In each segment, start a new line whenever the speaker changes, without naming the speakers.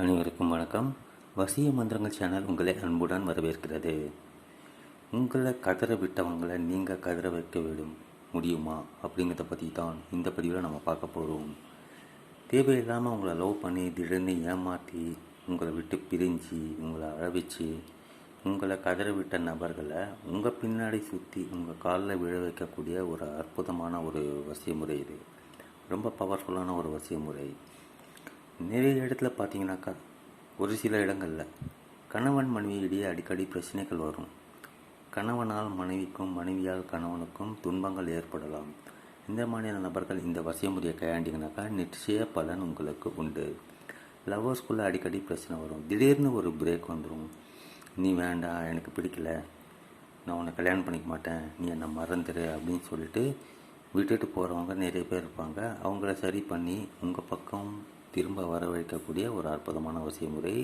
அனைவருக்கும் வணக்கம். வசிய மந்திரங்கள் சேனல் உங்களை அன்புடன் வரவேற்கிறது. உங்களை கதற விட்டவங்களை நீங்கள் கதற வைக்க விடும் முடியுமா? அப்படிங்கிறத பற்றி தான் இந்த பதிவில் நம்ம பார்க்க போகிறோம் தேவையில்லாமல் உங்களை லவ் பண்ணி திடீர்னு ஏமாற்றி உங்களை விட்டு பிரிஞ்சு உங்களை அழவிச்சு உங்களை கதற விட்ட நபர்களை உங்கள் பின்னாடி சுற்றி உங்கள் காலில் விழ வைக்கக்கூடிய ஒரு அற்புதமான ஒரு வசிய முறை இது. ரொம்ப பவர்ஃபுல்லான ஒரு வசிய முறை. நிறைய இடத்துல பார்த்தீங்கன்னாக்கா ஒரு சில இடங்களில் கணவன் மனைவியிடையே அடிக்கடி பிரச்சனைகள் வரும். கணவனால் மனைவிக்கும் மனைவியால் கணவனுக்கும் துன்பங்கள் ஏற்படலாம். இந்த மாதிரியான நபர்கள் இந்த வசியமுறையை கையாண்டிங்கனாக்கா நிச்சய பலன் உங்களுக்கு உண்டு. லவ்வர்ஸ்குள்ளே அடிக்கடி பிரச்சனை வரும். திடீர்னு ஒரு பிரேக் வந்துடும் நீ வேண்டாம் எனக்கு பிடிக்கல. நான் உன்னை கல்யாணம் பண்ணிக்க மாட்டேன். நீ என்னை மறந்துடு அப்படின்னு சொல்லிட்டு விட்டுட்டு போகிறவங்க நிறைய பேர் இருப்பாங்க. அவங்கள சரி பண்ணி உங்கள் பக்கம் திரும்ப வரவழைக்கக்கூடிய ஒரு அற்புதமான அவசிய முறை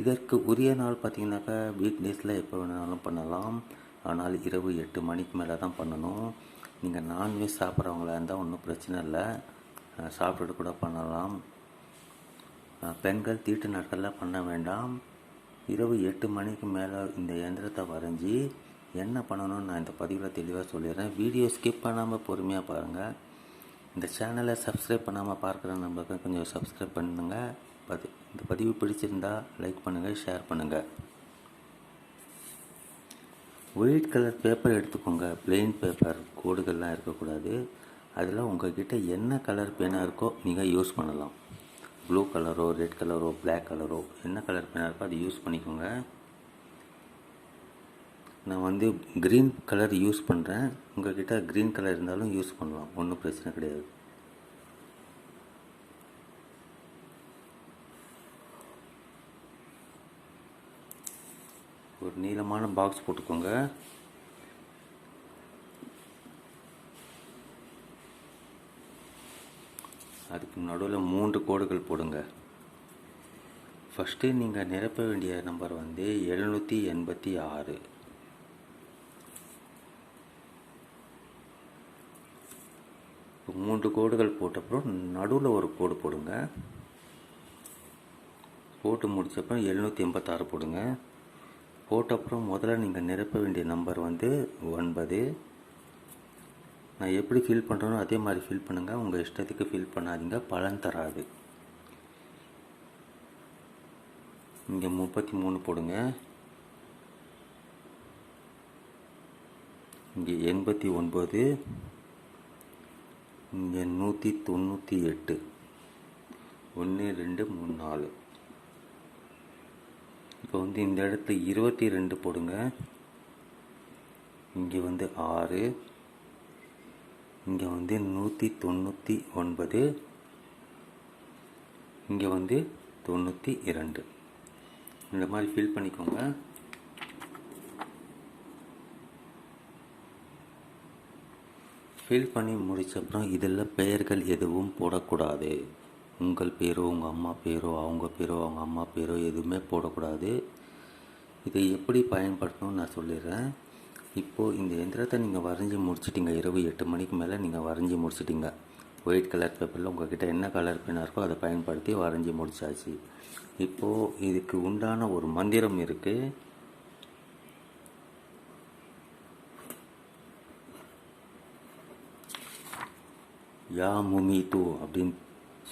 இதற்கு உரிய நாள் பார்த்தீங்கன்னாக்கா வீக் டேஸில் எப்போ வேணாலும் பண்ணலாம். ஆனால் இரவு எட்டு மணிக்கு மேலே தான் பண்ணணும். நீங்கள் நான்வெஜ் சாப்பிட்றவங்களா இருந்தால் ஒன்றும் பிரச்சனை இல்லை. சாப்பிட்டுட்டு கூட பண்ணலாம். பெண்கள் தீட்டு நாட்களில் பண்ண வேண்டாம். இரவு எட்டு மணிக்கு மேலே இந்த இயந்திரத்தை வரைஞ்சி என்ன பண்ணணும்னு நான் இந்த பதிவில் தெளிவாக சொல்லிடுறேன். வீடியோ ஸ்கிப் பண்ணாமல் பொறுமையாக பாருங்கள் இந்த சேனலை சப்ஸ்கிரைப் பண்ணாமல் பார்க்குற நம்மளுக்கு கொஞ்சம் சப்ஸ்கிரைப் பண்ணுங்க. பதி இந்த பதிவு பிடிச்சிருந்தா லைக் பண்ணுங்கள் ஷேர் பண்ணுங்கள் ஒயிட் கலர் பேப்பர் எடுத்துக்கோங்க. பிளெயின் பேப்பர் கோடுகள்லாம் இருக்கக்கூடாது. அதில் உங்கள்கிட்ட என்ன கலர் பேனாக இருக்கோ நீங்கள் யூஸ் பண்ணலாம். ப்ளூ கலரோ ரெட் கலரோ பிளாக் கலரோ என்ன கலர் பேனாக இருக்கோ அதை யூஸ் பண்ணிக்கோங்க. நான் வந்து க்ரீன் கலர் யூஸ் பண்ணுறேன் உங்கள்கிட்ட க்ரீன் கலர் இருந்தாலும் யூஸ் பண்ணலாம். ஒன்றும் பிரச்சனை கிடையாது. ஒரு நீளமான பாக்ஸ் போட்டுக்கோங்க. அதுக்கு நடுவில் மூன்று கோடுகள் போடுங்க. ஃபஸ்ட்டு நீங்கள் நிரப்ப வேண்டிய நம்பர் வந்து எழுநூற்றி எண்பத்தி ஆறு. மூன்று கோடுகள் போட்டப்புறம் நடுவில் ஒரு கோடு போடுங்க. போட்டு முடிச்சப்பறம் எழுநூற்றி எண்பத்தாறு போடுங்க. போட்ட அப்புறம் முதல்ல நீங்கள் நிரப்ப வேண்டிய நம்பர் வந்து ஒன்பது. நான் எப்படி ஃபில் பண்ணுறேனோ அதே மாதிரி ஃபில் பண்ணுங்கள் உங்கள் இஷ்டத்துக்கு ஃபில் பண்ணாதீங்க. பலன் தராது. இங்கே முப்பத்தி மூணு போடுங்க. இங்கே எண்பத்தி ஒன்பது. இங்கே நூற்றி தொண்ணூற்றி எட்டு. ஒன்று ரெண்டு மூணு நாலு. இப்போ வந்து இந்த இடத்துல இருபத்தி ரெண்டு போடுங்க. இங்கே வந்து ஆறு. இங்கே வந்து நூற்றி தொண்ணூற்றி ஒன்பது. இங்கே வந்து தொண்ணூற்றி இரண்டு. இந்த மாதிரி ஃபில் பண்ணிக்கோங்க. ஃபில் பண்ணி முடித்தப்புறம் இதில் பெயர்கள் எதுவும் போடக்கூடாது. உங்கள் பேரோ உங்கள் அம்மா பேரோ அவங்க பேரோ அவங்க அம்மா பேரோ எதுவுமே போடக்கூடாது. இதை எப்படி பயன்படுத்தணும்னு நான் சொல்லிடுறேன். இப்போது இந்த எந்திரத்தை நீங்கள் வரைஞ்சி முடிச்சிட்டிங்க இரவு எட்டு மணிக்கு மேலே நீங்கள் வரைஞ்சி முடிச்சிட்டிங்க. ஒயிட் கலர் பேப்பரில் உங்கள்கிட்ட என்ன கலர் பெண்ணாக இருக்கோ அதை பயன்படுத்தி வரைஞ்சி முடிச்சாச்சு. இப்போது இதுக்கு உண்டான ஒரு மந்திரம் இருக்குது யா முமி தூ அப்படின்னு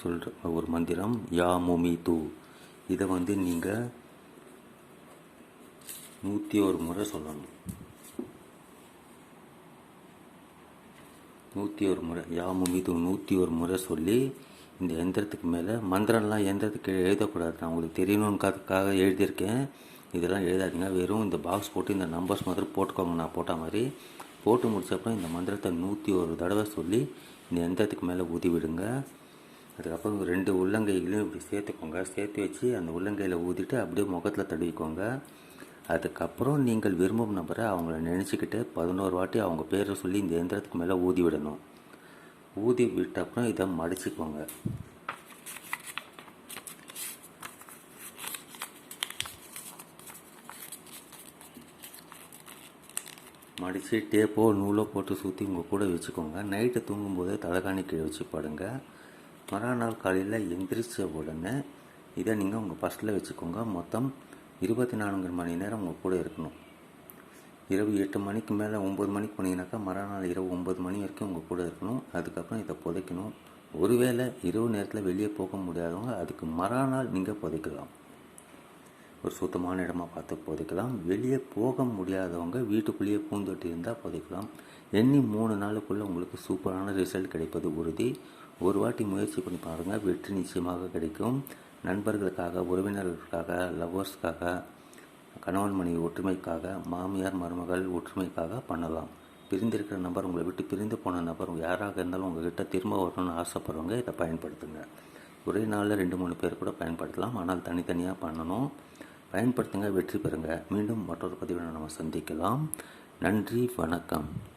சொல்கிற ஒரு மந்திரம் யா முமி தூ இதை வந்து நீங்கள் நூற்றி ஒரு முறை சொல்லணும். நூற்றி ஒரு முறை யா முமி தூ நூற்றி ஒரு முறை சொல்லி இந்த எந்திரத்துக்கு மேலே மந்திரம்லாம் எந்திரத்துக்கு எழுதக்கூடாது. நான் உங்களுக்கு தெரியணுங்கிறதுக்காக எழுதியிருக்கேன். இதெல்லாம் எழுதாதீங்க. வெறும் இந்த பாக்ஸ் போட்டு இந்த நம்பர்ஸ் மாதிரி போட்டுக்கோங்க. நான் போட்ட மாதிரி போட்டு முடிச்சப்பறம் இந்த மந்திரத்தை நூற்றி ஒரு தடவை சொல்லி இந்த எந்திரத்துக்கு மேலே ஊதி விடுங்க. அதுக்கப்புறம் ரெண்டு உள்ளங்கைகளையும் இப்படி சேர்த்துக்கோங்க. சேர்த்து வச்சு அந்த உள்ளங்கையில் ஊதிட்டு அப்படியே முகத்தில் தடவிக்கோங்க. அதுக்கப்புறம் நீங்கள் விரும்பும் நபரை அவங்கள நினச்சிக்கிட்டு பதினோரு வாட்டி அவங்க பேரை சொல்லி இந்த எந்திரத்துக்கு மேலே ஊதி விடணும். ஊதி விட்ட அப்புறம் இதை மடிச்சுக்கோங்க. மடித்து டேப்போ நூலோ போட்டு சுற்றி உங்கள் கூட வச்சுக்கோங்க. நைட்டு தூங்கும்போது தலைகாணி கீழே வச்சு படுங்க. மறுநாள் காலையில் எந்திரிச்ச உடனே இதை நீங்கள் உங்கள் ஃபஸ்ட்டில் வச்சுக்கோங்க. மொத்தம் இருபத்தி நான்கு மணி நேரம் உங்கள் கூட இருக்கணும். இரவு எட்டு மணிக்கு மேலே ஒம்பது மணிக்கு போனீங்கன்னாக்கா மறுநாள் இரவு ஒம்பது மணி வரைக்கும் உங்கள் கூட இருக்கணும். அதுக்கப்புறம் இதை புதைக்கணும். ஒருவேளை இரவு நேரத்தில் வெளியே போக முடியாதவங்க அதுக்கு மறுநாள் நீங்கள் புதைக்கலாம். ஒரு சுத்தமான இடமா பார்த்து புதைக்கலாம். வெளியே போக முடியாதவங்க வீட்டுக்குள்ளேயே பூந்தொட்டி இருந்தால் புதைக்கலாம். எண்ணி மூணு நாளுக்குள்ளே உங்களுக்கு சூப்பரான ரிசல்ட் கிடைப்பது உறுதி. ஒரு வாட்டி முயற்சி பண்ணி பாருங்கள் வெற்றி நிச்சயமாக கிடைக்கும். நண்பர்களுக்காக உறவினர்களுக்காக லவ்வர்ஸ்க்காக கணவன் மனைவி ஒற்றுமைக்காக மாமியார் மருமகள் ஒற்றுமைக்காக பண்ணலாம். பிரிந்திருக்கிற நபர் உங்களை விட்டு பிரிந்து போன நபர் யாராக இருந்தாலும் உங்கள்கிட்ட திரும்ப வரணும்னு ஆசைப்படுறவங்க இதை பயன்படுத்துங்க. ஒரே நாளில் ரெண்டு மூணு பேர் கூட பயன்படுத்தலாம். ஆனால் தனித்தனியாக பண்ணணும். பயன்படுத்துங்க வெற்றி பெறுங்க. மீண்டும் மற்றொரு பதிவில் நம்ம சந்திக்கலாம். நன்றி வணக்கம்.